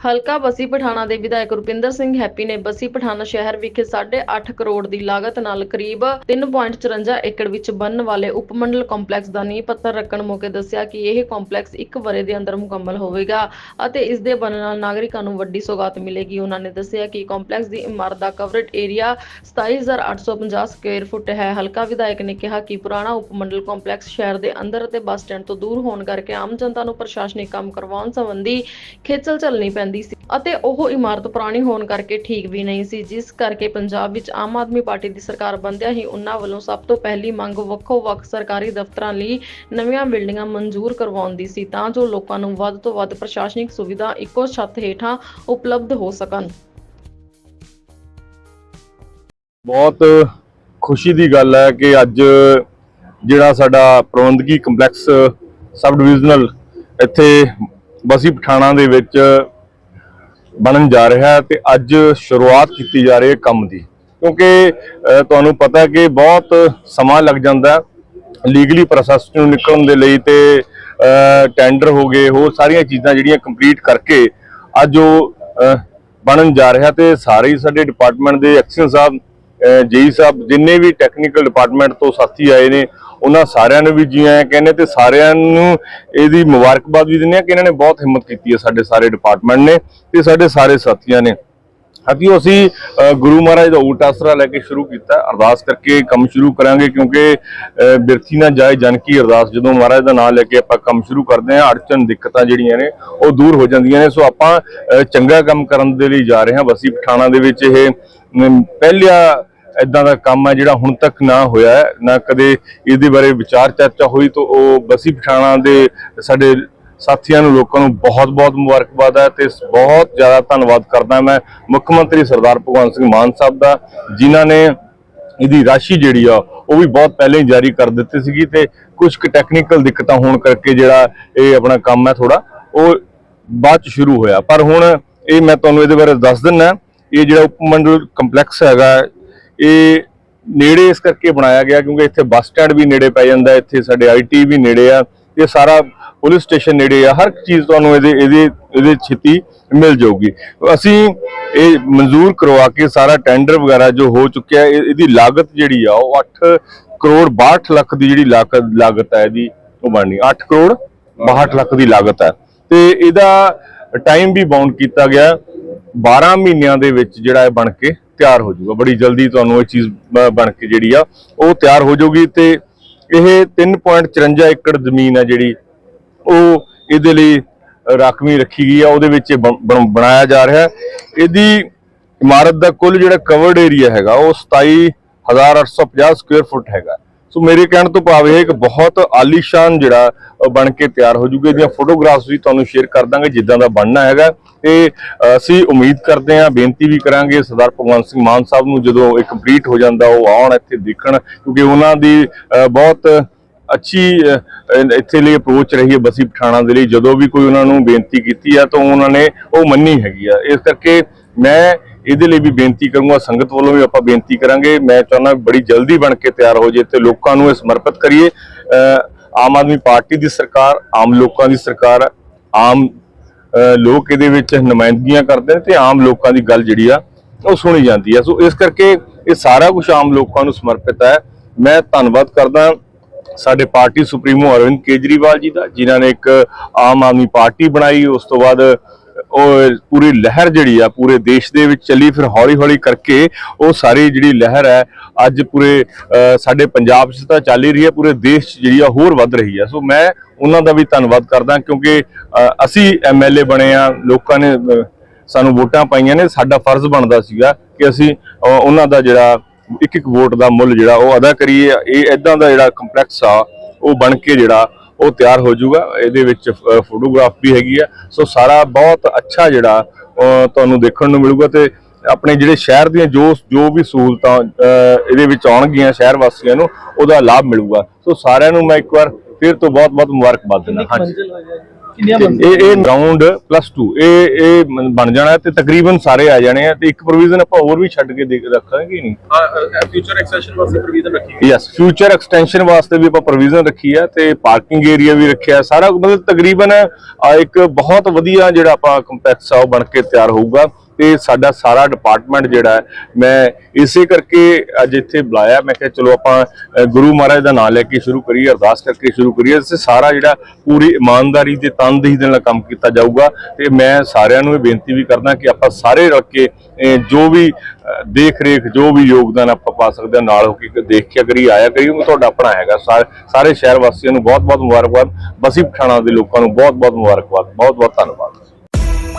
ਹਲਕਾ ਬਸੀ ਪਠਾਣਾ ਦੇ ਵਿਧਾਇਕ ਰੁਪਿੰਦਰ ਸਿੰਘ ਹੈਪੀ ਨੇ ਬਸੀ ਪਠਾਣਾ ਸ਼ਹਿਰ ਵਿਖੇ 8.5 ਕਰੋੜ ਦੀ ਲਾਗਤ ਨਾਲ ਕਰੀਬ 3.54 ਏਕੜ ਵਿੱਚ ਬਣਨ ਵਾਲੇ ਉਪਮੰਡਲ ਕੰਪਲੈਕਸ ਦਾ ਨੀਂਹ ਪੱਥਰ ਰੱਖਣ ਮੌਕੇ ਦੱਸਿਆ ਕਿ ਇਹ ਕੰਪਲੈਕਸ ਇੱਕ ਵਰੇ ਦੇ ਅੰਦਰ ਮੁਕੰਮਲ ਹੋਵੇਗਾ ਅਤੇ ਇਸ ਦੇ ਬਣਨ ਨਾਲ ਨਾਗਰਿਕਾਂ ਨੂੰ ਵੱਡੀ ਸੌਗਾਤ ਮਿਲੇਗੀ। ਉਹਨਾਂ ਨੇ ਦੱਸਿਆ ਕਿ ਕੰਪਲੈਕਸ ਦੀ ਇਮਾਰਤ ਦਾ ਕਵਰਡ ਏਰੀਆ 27850 ਸਕੁਅਰ ਫੁੱਟ ਹੈ। ਹਲਕਾ ਵਿਧਾਇਕ ਨੇ ਕਿਹਾ ਕਿ ਪੁਰਾਣਾ ਉਪਮੰਡਲ ਕੰਪਲੈਕਸ ਸ਼ਹਿਰ ਦੇ ਅੰਦਰ ਅਤੇ ਬੱਸ ਸਟੈਂਡ ਤੋਂ ਦੂਰ ਹੋਣ ਕਰਕੇ ਆਮ ਜਨਤਾ ਨੂੰ ਪ੍ਰਸ਼ਾਸਨਿਕ ਕੰਮ ਕਰਵਾਉਣ ਸੰਬੰਧੀ ਖੇਚਲ ਚੱਲਣੀ ਪੈਂਦੀ ਸੀ ਅਤੇ ਉਹ ਇਮਾਰਤ ਪੁਰਾਣੀ ਹੋਣ ਕਰਕੇ ਠੀਕ ਵੀ ਨਹੀਂ ਸੀ, ਜਿਸ ਕਰਕੇ ਪੰਜਾਬ ਵਿੱਚ ਆਮ ਆਦਮੀ ਪਾਰਟੀ ਦੀ ਸਰਕਾਰ ਬੰਦਿਆਂ ਹੀ ਉਹਨਾਂ ਵੱਲੋਂ ਸਭ ਤੋਂ ਪਹਿਲੀ ਮੰਗ ਵੱਖੋ-ਵੱਖ ਸਰਕਾਰੀ ਦਫ਼ਤਰਾਂ ਲਈ ਨਵੀਆਂ ਬਿਲਡਿੰਗਾਂ ਮਨਜ਼ੂਰ ਕਰਵਾਉਣ ਦੀ ਸੀ, ਤਾਂ ਜੋ ਲੋਕਾਂ ਨੂੰ ਵੱਧ ਤੋਂ ਵੱਧ ਪ੍ਰਸ਼ਾਸਨਿਕ ਸੁਵਿਧਾ ਇੱਕੋ ਛੱਤ ਹੇਠਾਂ ਉਪਲਬਧ ਹੋ ਸਕਣ। ਬਹੁਤ ਖੁਸ਼ੀ ਦੀ ਗੱਲ ਹੈ ਕਿ ਅੱਜ ਜਿਹੜਾ ਸਾਡਾ ਪ੍ਰਬੰਧਕੀ ਕੰਪਲੈਕਸ ਸਬ ਡਿਵੀਜ਼ਨਲ ਇੱਥੇ ਬਸੀ ਪਠਾਣਾ ਦੇ ਵਿੱਚ ਬਣਨ ਜਾ ਰਿਹਾ ਹੈ ਤੇ ਅੱਜ ਸ਼ੁਰੂਆਤ ਕੀਤੀ ਜਾ ਰਹੀ ਹੈ ਕੰਮ ਦੀ। ਕਿਉਂਕਿ ਤੁਹਾਨੂੰ ਪਤਾ ਕਿ ਬਹੁਤ ਸਮਾਂ ਲੱਗ ਜਾਂਦਾ ਲੀਗਲੀ ਪ੍ਰੋਸੈਸ ਨੂੰ ਨਿਕਲਣ ਦੇ ਲਈ ਤੇ ਟੈਂਡਰ ਹੋ ਗਏ, ਹੋਰ ਸਾਰੀਆਂ ਚੀਜ਼ਾਂ ਜਿਹੜੀਆਂ ਕੰਪਲੀਟ ਕਰਕੇ ਅੱਜ ਉਹ ਬਣਨ ਜਾ ਰਿਹਾ ਤੇ ਸਾਰੇ ਹੀ ਸਾਡੇ ਡਿਪਾਰਟਮੈਂਟ ਦੇ ਐਕਸ਼ਨ ਸਾਹਿਬ ਜੇਈ ਸਾਹਿਬ ਜਿੰਨੇ ਵੀ ਟੈਕਨੀਕਲ ਡਿਪਾਰਟਮੈਂਟ ਤੋਂ ਸਾਥੀ ਆਏ ਨੇ ਉਹਨਾਂ ਸਾਰਿਆਂ ਨੂੰ ਵੀ ਜੀ ਆਇਆਂ ਕਹਿੰਦੇ ਤੇ ਸਾਰਿਆਂ ਨੂੰ ਇਹਦੀ ਮੁਬਾਰਕਬਾਦ ਵੀ ਦਿੰਦੇ ਆ ਕਿ ਇਹਨਾਂ ਨੇ ਬਹੁਤ ਹਿੰਮਤ ਕੀਤੀ ਹੈ ਸਾਡੇ ਸਾਰੇ ਡਿਪਾਰਟਮੈਂਟ ਨੇ ਤੇ ਸਾਡੇ ਸਾਰੇ ਸਾਥੀਆਂ ਨੇ। ਅਸੀਂ ਅਸੀਂ ਗੁਰੂ ਮਹਾਰਾਜ ਦਾ ਊਟ ਆਸਰਾ ਲੈ ਕੇ ਸ਼ੁਰੂ ਕੀਤਾ। ਅਰਦਾਸ ਕਰਕੇ ਕੰਮ ਸ਼ੁਰੂ ਕਰਾਂਗੇ ਕਿਉਂਕਿ ਅ, ਬਿਰਥੀ ਨਾ ਜਾਏ ਜਨ ਕੀ ਅਰਦਾਸ। ਜਦੋਂ ਮਹਾਰਾਜ ਦਾ ਨਾਮ ਲੈ ਕੇ ਆਪਾਂ ਕੰਮ ਸ਼ੁਰੂ ਕਰਦੇ ਹਾਂ ਅੜਚਨ ਦਿੱਕਤਾਂ ਜਿਹੜੀਆਂ ਨੇ ਉਹ ਦੂਰ ਹੋ ਜਾਂਦੀਆਂ ਨੇ। ਸੋ ਆਪਾਂ ਚੰਗਾ ਕੰਮ ਕਰਨ ਦੇ ਲਈ ਜਾ ਰਹੇ ਹਾਂ। ਵਸੀ ਪਠਾਣਾ ਦੇ ਵਿੱਚ ਇਹ ਅਮ, ਪਹਿਲਾ ਇਦਾਂ ਦਾ ਕੰਮ ਹੈ ਜਿਹੜਾ ਹੁਣ ਤੱਕ ਨਾ ਹੋਇਆ ਨਾ ਕਦੇ ਇਹਦੇ ਬਾਰੇ ਵਿਚਾਰ ਚਰਚਾ ਹੋਈ ਤਾਂ ਉਹ ਬਸੀ ਪਠਾਣਾ ਦੇ ਸਾਡੇ ਸਾਥੀਆਂ ਨੂੰ, ਲੋਕਾਂ ਨੂੰ ਬਹੁਤ-ਬਹੁਤ ਮੁਬਾਰਕਬਾਦ ਹੈ ਤੇ ਬਹੁਤ ਜ਼ਿਆਦਾ ਧੰਨਵਾਦ ਕਰਦਾ ਮੈਂ ਮੁੱਖ ਮੰਤਰੀ ਸਰਦਾਰ ਭਗਵੰਤ ਸਿੰਘ ਮਾਨ ਸਾਹਿਬ ਦਾ, ਜਿਨ੍ਹਾਂ ਨੇ ਇਹਦੀ ਰਾਸ਼ੀ ਜਿਹੜੀ ਆ, ਉਹ ਵੀ ਬਹੁਤ ਪਹਿਲਾਂ ਹੀ ਜਾਰੀ ਕਰ ਦਿੱਤੀ ਸੀਗੀ ਤੇ ਕੁਝ ਕੁ ਟੈਕਨੀਕਲ ਦਿੱਕਤਾਂ ਹੋਣ ਕਰਕੇ ਜਿਹੜਾ ਇਹ ਆਪਣਾ ਕੰਮ ਹੈ ਥੋੜਾ ਉਹ ਬਾਅਦ ਚ ਸ਼ੁਰੂ ਹੋਇਆ। ਪਰ ਹੁਣ ਇਹ ਮੈਂ ਤੁਹਾਨੂੰ ਇਹਦੇ ਬਾਰੇ ਦੱਸ ਦਿੰਨਾ ਇਹ ਜਿਹੜਾ ਉਪ ਮੰਡਲ ਕੰਪਲੈਕਸ ਹੈਗਾ ਇਹ ਨੇੜੇ ਇਸ ਕਰਕੇ ਬਣਾਇਆ ਗਿਆ ਕਿਉਂਕਿ ਇੱਥੇ ਬੱਸ ਸਟੈਂਡ ਵੀ ਨੇੜੇ ਪੈ ਜਾਂਦਾ, ਇੱਥੇ ਸਾਡੇ ਆਈਟੀ ਵੀ ਨੇੜੇ ਆ, ਇਹ ਸਾਰਾ ਪੁਲਿਸ ਸਟੇਸ਼ਨ ਨੇੜੇ ਆ, ਹਰ ਇੱਕ ਚੀਜ਼ ਤੁਹਾਨੂੰ ਇਹਦੇ ਇਹਦੇ ਇਹਦੇ ਛੇਤੀ ਮਿਲ ਜਾਊਗੀ। ਅਸੀਂ ਇਹ ਮਨਜ਼ੂਰ ਕਰਵਾ ਕੇ ਸਾਰਾ ਟੈਂਡਰ ਵਗੈਰਾ ਜੋ ਹੋ ਚੁੱਕਿਆ, ਇਹ- ਇਹਦੀ ਲਾਗਤ ਜਿਹੜੀ ਆ, ਉਹ 8 ਕਰੋੜ 62 ਲੱਖ ਦੀ ਜਿਹੜੀ ਲਾਗਤ ਲਾਗਤ ਹੈ ਇਹਦੀ, ਉਹ ਬਣਨੀ 8 ਕਰੋੜ 62 ਲੱਖ ਦੀ ਲਾਗਤ ਹੈ ਤੇ ਇਹਦਾ ਟਾਈਮ ਵੀ ਬਾਉਂਡ ਕੀਤਾ ਗਿਆ 12 ਮਹੀਨਿਆਂ ਦੇ ਵਿੱਚ ਜਿਹੜਾ ਇਹ ਬਣ ਕੇ ਤਿਆਰ ਹੋ ਜਾਊਗਾ। ਬੜੀ ਜਲਦੀ ਤੁਹਾਨੂੰ ਇਹ ਚੀਜ਼ ਬ- ਬਣ ਕੇ ਜਿਹੜੀ ਆ, ਉਹ ਤਿਆਰ ਹੋ ਜਾਊਗੀ ਤੇ ਇਹ 3.54 ਏਕੜ ਜ਼ਮੀਨ ਹੈ ਜਿਹੜੀ, ਉਹ ਇਹਦੇ ਲਈ ਰਾਖਵੀਂ ਰੱਖੀ ਗਈ ਆ। ਉਹਦੇ ਵਿੱਚ ਇਹ ਬਣ- ਬਣਾਇਆ ਜਾ ਰਿਹਾ। ਇਹਦੀ ਇਮਾਰਤ ਦਾ ਕੁੱਲ ਜਿਹੜਾ ਕਵਰਡ ਏਰੀਆ ਹੈਗਾ, ਉਹ 27850 ਸਕੁਅਰ ਫੁੱਟ ਹੈਗਾ। ਸੋ ਮੇਰੇ ਕਹਿਣ ਤੋਂ ਭਾਵ ਇਹ ਇੱਕ ਬਹੁਤ ਆਲੀਸ਼ਾਨ ਜਿਹੜਾ ਬਣ ਕੇ ਤਿਆਰ ਹੋ ਜੂਗਾ ਇਹਦੀਆਂ ਫੋਟੋਗ੍ਰਾਫਸ ਵੀ ਤੁਹਾਨੂੰ ਸ਼ੇਅਰ ਕਰ ਦਾਂਗੇ ਜਿੱਦਾਂ ਦਾ ਬਣਨਾ ਹੈਗਾ। ਤੇ ਅਸੀਂ ਉਮੀਦ ਕਰਦੇ ਹਾਂ, ਬੇਨਤੀ ਵੀ ਕਰਾਂਗੇ ਸਰਦਾਰ ਭਗਵੰਤ ਸਿੰਘ ਮਾਨ ਸਾਹਿਬ ਨੂੰ ਜਦੋਂ ਇਹ ਕੰਪਲੀਟ ਹੋ ਜਾਂਦਾ, ਉਹ ਆਉਣ ਇੱਥੇ ਦੇਖਣ, ਕਿਉਂਕਿ ਉਹਨਾਂ ਦੀ ਬਹੁਤ ਅੱਛੀ ਇੱਥੇ ਲਈ ਅਪਰੋਚ ਰਹੀ ਹੈ ਬਸੀ ਪਠਾਣਾ ਦੇ ਲਈ। ਜਦੋਂ ਵੀ ਕੋਈ ਉਹਨਾਂ ਨੂੰ ਬੇਨਤੀ ਕੀਤੀ ਆ ਤਾਂ ਉਹਨਾਂ ਨੇ ਉਹ ਮੰਨੀ ਹੈਗੀ ਆ। ਇਸ ਕਰਕੇ ਮੈਂ ਇਹਦੇ ਲਈ ਵੀ ਬੇਨਤੀ ਕਰੂੰਗਾ, ਸੰਗਤ ਵੱਲੋਂ ਵੀ ਆਪਾਂ ਬੇਨਤੀ ਕਰਾਂਗੇ। ਮੈਂ ਚਾਹੁੰਦਾ ਬੜੀ ਜਲਦੀ ਬਣ ਕੇ ਤਿਆਰ ਹੋ ਜੇ ਤੇ ਲੋਕਾਂ ਨੂੰ ਇਹ ਸਮਰਪਿਤ ਕਰੀਏ। ਆਮ ਆਦਮੀ ਪਾਰਟੀ ਦੀ ਸਰਕਾਰ, ਆਮ ਲੋਕਾਂ ਦੀ ਸਰਕਾਰ, ਆਮ ਲੋਕ ਇਹਦੇ ਵਿੱਚ ਨੁਮਾਇੰਦਗੀਆਂ ਕਰਦੇ ਨੇ ਤੇ ਆਮ ਲੋਕਾਂ ਦੀ ਗੱਲ ਜਿਹੜੀ ਆ, ਉਹ ਸੁਣੀ ਜਾਂਦੀ ਹੈ ਸੋ ਇਸ ਕਰਕੇ ਇਹ ਸਾਰਾ ਕੁਝ ਆਮ ਲੋਕਾਂ ਨੂੰ ਸਮਰਪਿਤ ਹੈ। ਮੈਂ ਧੰਨਵਾਦ ਕਰਦਾ ਸਾਡੇ ਪਾਰਟੀ ਸੁਪਰੀਮੋ ਅਰਵਿੰਦ ਕੇਜਰੀਵਾਲ ਜੀ ਦਾ, ਜਿਨ੍ਹਾਂ ਨੇ ਇੱਕ ਆਮ ਆਦਮੀ ਪਾਰਟੀ ਬਣਾਈ। ਉਸ ਤੋਂ ਬਾਅਦ ਉਹ ਪੂਰੀ ਲਹਿਰ ਜਿਹੜੀ ਆ ਪੂਰੇ ਦੇਸ਼ ਦੇ ਵਿੱਚ ਚੱਲੀ ਫਿਰ ਹੌਲੀ ਹੌਲੀ ਕਰਕੇ ਉਹ ਸਾਰੀ ਜਿਹੜੀ ਲਹਿਰ ਹੈ ਅੱਜ ਪੂਰੇ ਸਾਡੇ ਪੰਜਾਬ 'ਚ ਤਾਂ ਚੱਲ ਹੀ ਰਹੀ ਹੈ ਪੂਰੇ ਦੇਸ਼ 'ਚ ਜਿਹੜੀ ਆ ਹੋਰ ਵੱਧ ਰਹੀ ਆ। ਸੋ ਮੈਂ ਉਹਨਾਂ ਦਾ ਵੀ ਧੰਨਵਾਦ ਕਰਦਾ ਕਿਉਂਕਿ ਅ, ਅਸੀਂ ਐਮਐਲਏ ਬਣੇ ਆ ਲੋਕਾਂ ਨੇ ਸਾਨੂੰ ਵੋਟਾਂ ਪਾਈਆਂ ਨੇ ਸਾਡਾ ਫਰਜ਼ ਬਣਦਾ ਸੀਗਾ ਕਿ ਅਸੀਂ ਉਹਨਾਂ ਦਾ ਜਿਹੜਾ ਇੱਕ ਇੱਕ ਵੋਟ ਦਾ ਮੁੱਲ ਜਿਹੜਾ ਉਹ ਅਦਾ ਕਰੀਏ। ਇਹ ਇਦਾਂ ਦਾ ਜਿਹੜਾ ਕੰਪਲੈਕਸ ਆ ਉਹ ਬਣ ਕੇ ਜਿਹੜਾ ਉਹ ਤਿਆਰ ਹੋ ਜਾਊਗਾ। ਇਹਦੇ ਵਿੱਚ ਫੋਟੋਗ੍ਰਾਫ ਵੀ ਹੈਗੀ ਆ। ਸੋ ਸਾਰਾ ਬਹੁਤ ਅੱਛਾ ਜਿਹੜਾ ਤੁਹਾਨੂੰ ਦੇਖਣ ਨੂੰ ਮਿਲੂਗਾ ਤੇ ਆਪਣੇ ਜਿਹੜੇ ਸ਼ਹਿਰ ਦੀਆਂ ਜੋ ਜੋ ਵੀ ਸਹੂਲਤਾਂ ਇਹਦੇ ਵਿੱਚ ਆਉਣਗੀਆਂ ਸ਼ਹਿਰ ਵਾਸੀਆਂ ਨੂੰ ਉਹਦਾ ਲਾਭ ਮਿਲੂਗਾ। ਸੋ ਸਾਰਿਆਂ ਨੂੰ ਮੈਂ ਇੱਕ ਵਾਰ ਫਿਰ ਤੋਂ ਬਹੁਤ ਬਹੁਤ ਮੁਬਾਰਕਬਾਦ ਦਿੰਦਾ। ਹਾਂਜੀ। ਹੋ ਇਹ ਇਹ ਗਰਾਊਂਡ ਪਲੱਸ 2 ਇਹ ਇਹ ਬਣ ਜਾਣਾ ਤੇ ਤਕਰੀਬਨ ਸਾਰੇ ਆ ਜਾਣੇ ਆ ਤੇ ਇੱਕ ਪ੍ਰੋਵੀਜ਼ਨ ਆਪਾਂ ਹੋਰ ਵੀ ਛੱਡ ਕੇ ਦੇਖ ਰੱਖਾਂਗੇ ਨਹੀਂ? ਫਿਊਚਰ ਐਕਸੈਸ਼ਨ ਵਾਸਤੇ ਪ੍ਰੋਵੀਜ਼ਨ ਰੱਖੀ ਯੈਸ ਫਿਊਚਰ ਐਕਸਟੈਂਸ਼ਨ ਵਾਸਤੇ ਵੀ ਆਪਾਂ ਪ੍ਰੋਵੀਜ਼ਨ ਰੱਖੀ ਹੈ ਤੇ ਪਾਰਕਿੰਗ ਏਰੀਆ ਵੀ ਰੱਖਿਆ। ਸਾਰਾ ਮਤਲਬ ਤਕਰੀਬਨ ਆ ਇੱਕ ਬਹੁਤ ਵਧੀਆ ਜਿਹੜਾ ਆਪਾਂ ਕੰਪਲੈਕਸ ਆ ਉਹ ਬਣ ਕੇ ਤਿਆਰ ਹੋਊਗਾ। ਤੇ ਸਾਡਾ ਸਾਰਾ ਡਿਪਾਰਟਮੈਂਟ ਜਿਹੜਾ ਮੈਂ ਇਸੇ ਕਰਕੇ ਅੱਜ ਇੱਥੇ ਬੁਲਾਇਆ। ਮੈਂ ਕਿਹਾ, ਚਲੋ ਆਪਾਂ ਗੁਰੂ ਮਹਾਰਾਜ ਦਾ ਨਾਮ ਲੈ ਕੇ ਸ਼ੁਰੂ ਕਰੀਏ, ਅਰਦਾਸ ਕਰਕੇ ਸ਼ੁਰੂ ਕਰੀਏ। ਇਸ ਸਾਰਾ ਜਿਹੜਾ ਪੂਰੀ ਇਮਾਨਦਾਰੀ ਤੇ ਤਨਦੇਹੀ ਦੇ ਨਾਲ ਕੰਮ ਕੀਤਾ ਜਾਊਗਾ। ਤੇ ਮੈਂ ਸਾਰਿਆਂ ਨੂੰ ਇਹ ਬੇਨਤੀ ਵੀ ਕਰਦਾ ਕਿ ਆਪਾਂ ਸਾਰੇ ਰਲ ਕੇ ਜੋ ਵੀ ਦੇਖ ਰੇਖ ਜੋ ਵੀ ਯੋਗਦਾਨ ਆਪਾਂ ਪਾ ਸਕਦੇ ਹਾਂ, ਨਾਲ ਹੋ ਕੇ ਦੇਖ ਕੇ ਕਰੀ ਆਇਆ ਕਰੀ ਉਹ ਤੁਹਾਡਾ ਆਪਣਾ ਹੈਗਾ। ਸਾਰੇ ਸ਼ਹਿਰ ਵਾਸੀਆਂ ਨੂੰ ਬਹੁਤ ਬਹੁਤ ਮੁਬਾਰਕਬਾਦ। ਬਸੀ ਪਠਾਣਾ ਦੇ ਲੋਕਾਂ ਨੂੰ ਬਹੁਤ ਬਹੁਤ ਮੁਬਾਰਕਬਾਦ। ਬਹੁਤ ਬਹੁਤ ਧੰਨਵਾਦ।